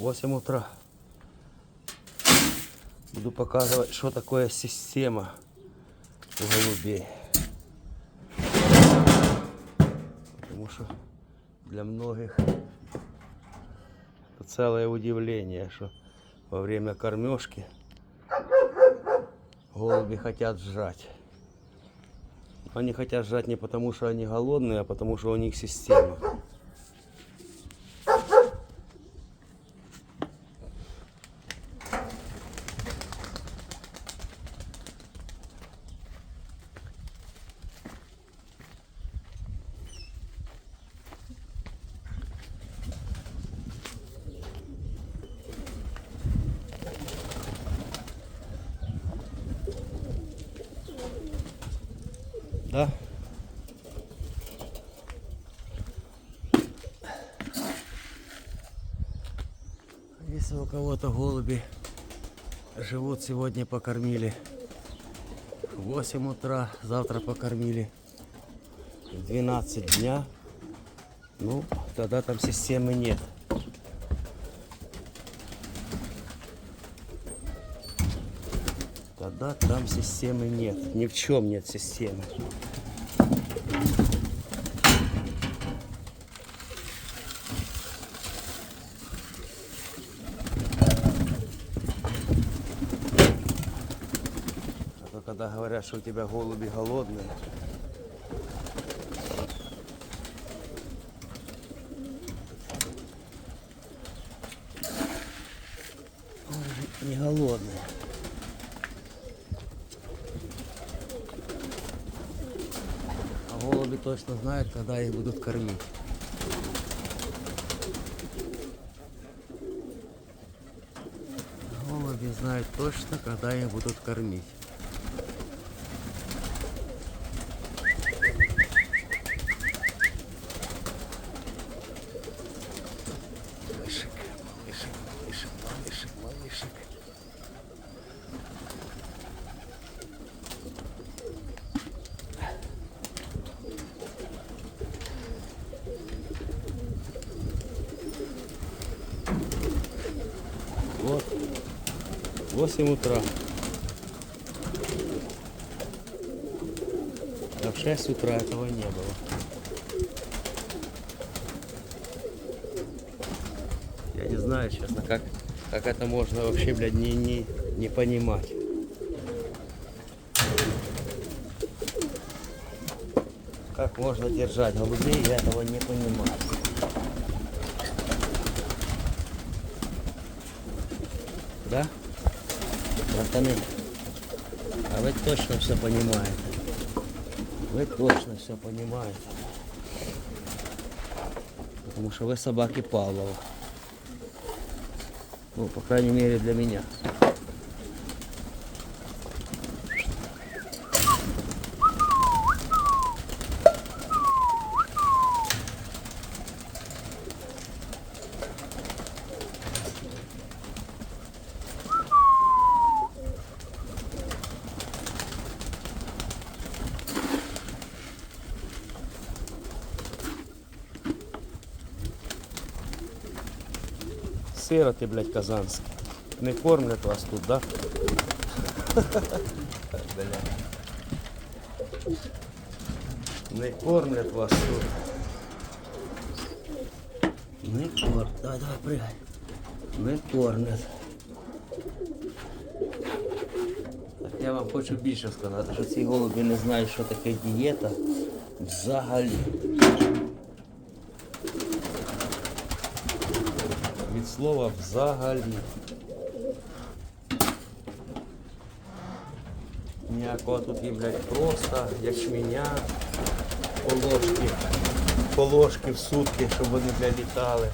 8 утра. Буду показывать, что такое система голубей. Потому что для многих это целое удивление, что во время кормежки голуби хотят жрать. Они хотят жрать не потому, что они голодные, а потому, что у них система. Да? Если у кого-то голуби живут, сегодня покормили в 8 утра, завтра покормили в 12 дня, ну, тогда там системы нет. Тогда там системы нет. Ни в чем нет системы. А когда говорят, что у тебя голуби голодные, не голодные. А голуби точно знают, когда их будут кормить. Голуби знают точно, когда их будут кормить. 8 утра. А в 6 утра этого не было. Я не знаю, честно, как, как это можно вообще, блядь, не, не, не понимать. Как можно держать голубей, я этого не понимаю. Братаны, а вы точно все понимаете. Вы точно все понимаете. Потому что вы собаки Павлова. Ну, по крайней мере, для меня. Сироти, блядь, казанські. Не кормлять вас тут, да? Не кормлять вас тут. Не кормлять. Давай, давай, прыгай. Не кормлять. Я вам хочу більше сказати, що ці голуби не знають, що таке дієта взагалі. Слова взагалі. Ніякого тут є, блядь, просто ячменя, положки, положки в сутки, щоб вони, блядь, літали.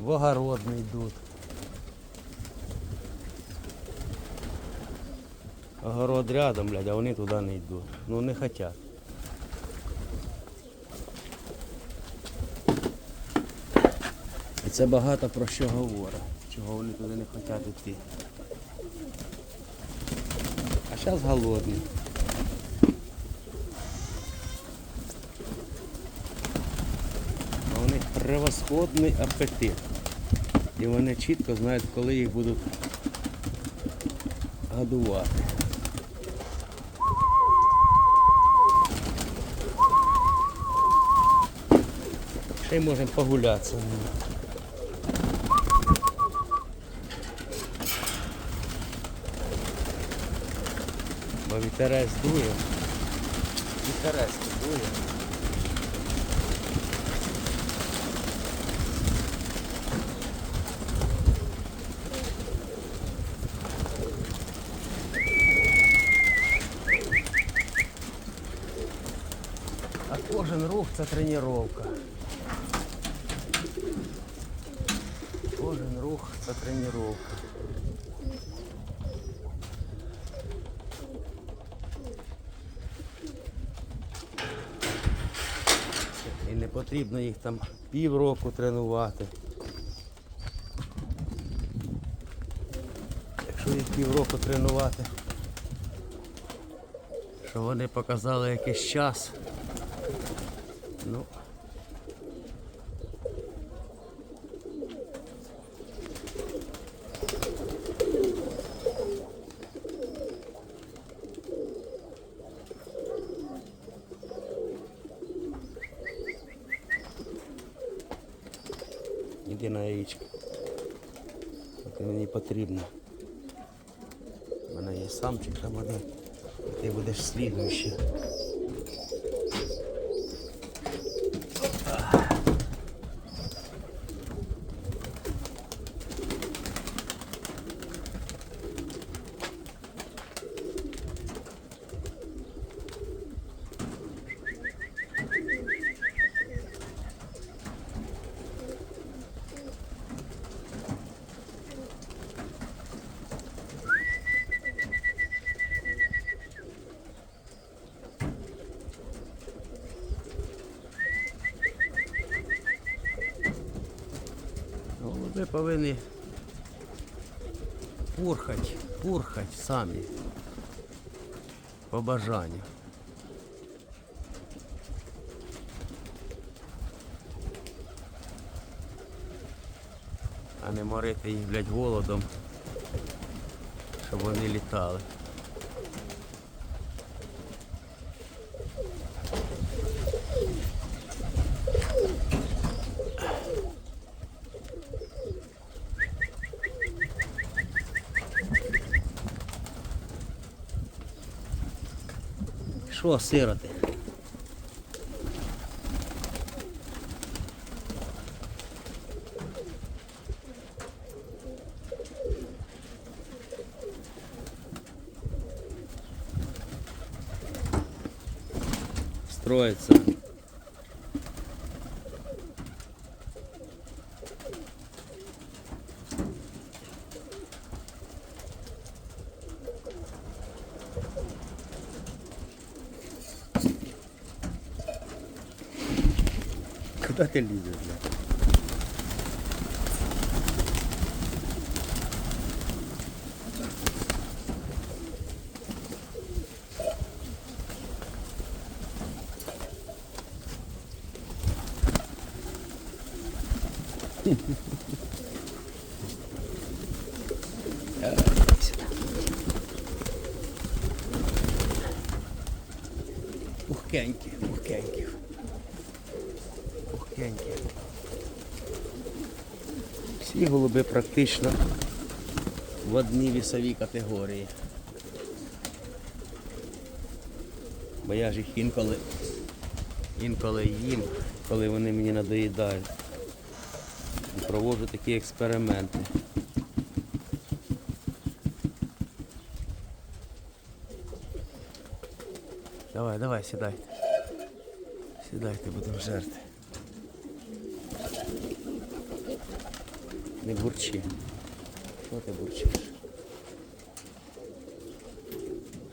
В огород не йдуть. Огород рядом, блядь, а вони туди не йдуть. Ну не хотять. Це багато про що говорить, чого вони туди не хочуть йти. А зараз голодні. превосходний апетит. І вони чітко знають, коли їх будуть годувати. Ще й можемо погулятися. Бо вітерець дує. Вітерець дує. А кожен рух це тренування. Кожен рух це тренування. І не потрібно їх там півроку тренувати. Якщо їх півроку тренувати, що вони показали якийсь час, ну. Іди на яєчко. Це мені потрібно. У мене є самчик там один. Ти будеш слідуючий. Голуби повинні пурхати, пурхати самі. По бажанню. А не морити їх, блядь, голодом, щоб вони літали. Що, сироти? Строится. muitas telhas. Né? Por quem? Por quem? Пухкенькі. Всі голуби практично в одній вісовій категорії. Бо я ж їх інколи, інколи їм, коли вони мені надоїдають. Проводжу такі експерименти. Давай, давай, сідайте. Сідайте, будемо жерти. Не бурчи. Що ти бурчиш?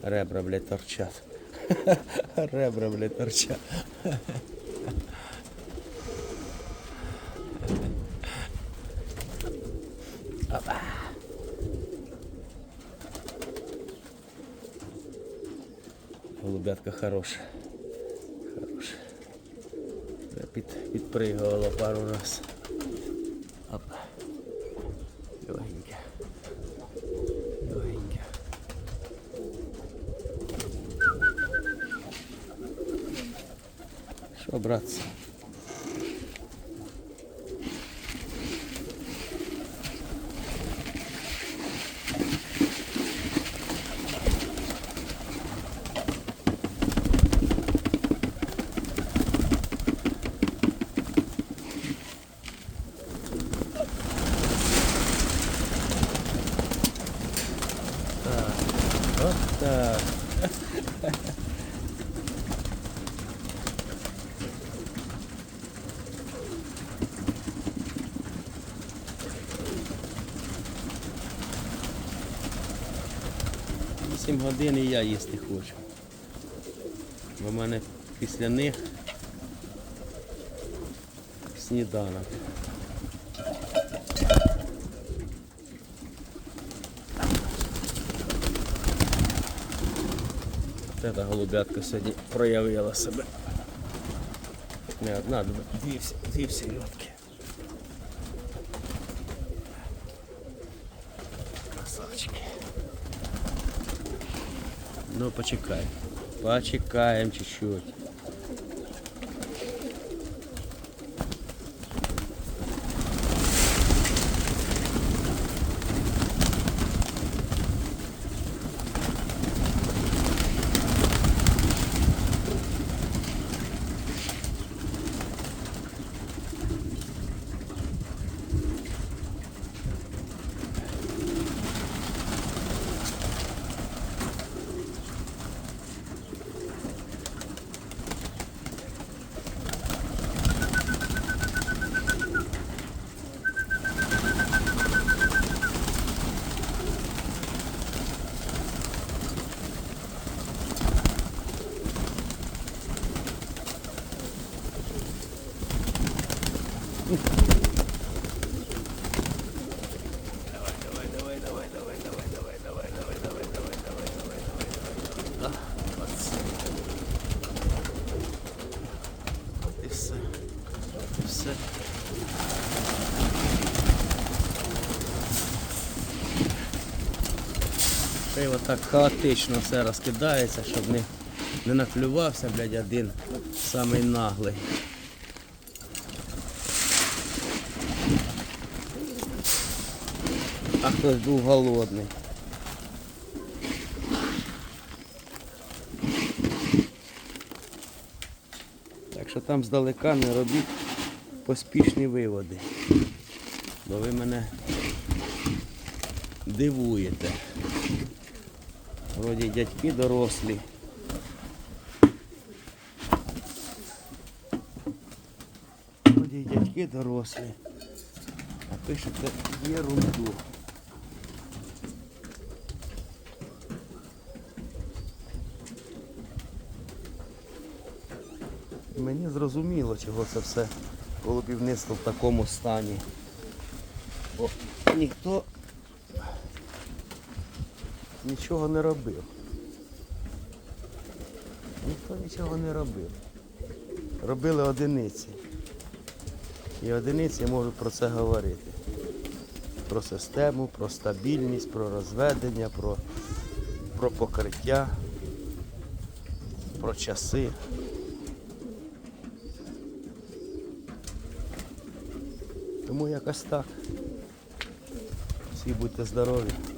Ребра, блядь, торчат. Ребра, блядь, торчат. Опа. Голубятка. Хорошая. Вже Під, підпригувало пару раз. побратися. Так, от так. годин і я їсти хочу. Бо в мене після них сніданок. От голубятка сьогодні проявила себе. Не одна, дві, дві сільотки. Ну почекай. Почекаємо чуть-чуть. Й отак хаотично все розкидається, щоб не, не наклювався, блядь, один самий наглий. А хтось був голодний. Так що там здалека не робіть поспішні виводи. Бо ви мене дивуєте. Вроді дядьки дорослі. Вроді дядьки дорослі. А пишете ерунду. Мені зрозуміло, чого це все голубівництво в такому стані. Бо ніхто нічого не робив. Ніхто нічого не робив. Робили одиниці. І одиниці можуть про це говорити. Про систему, про стабільність, про розведення, про, про покриття, про часи. Тому якось так. Всі будьте здорові.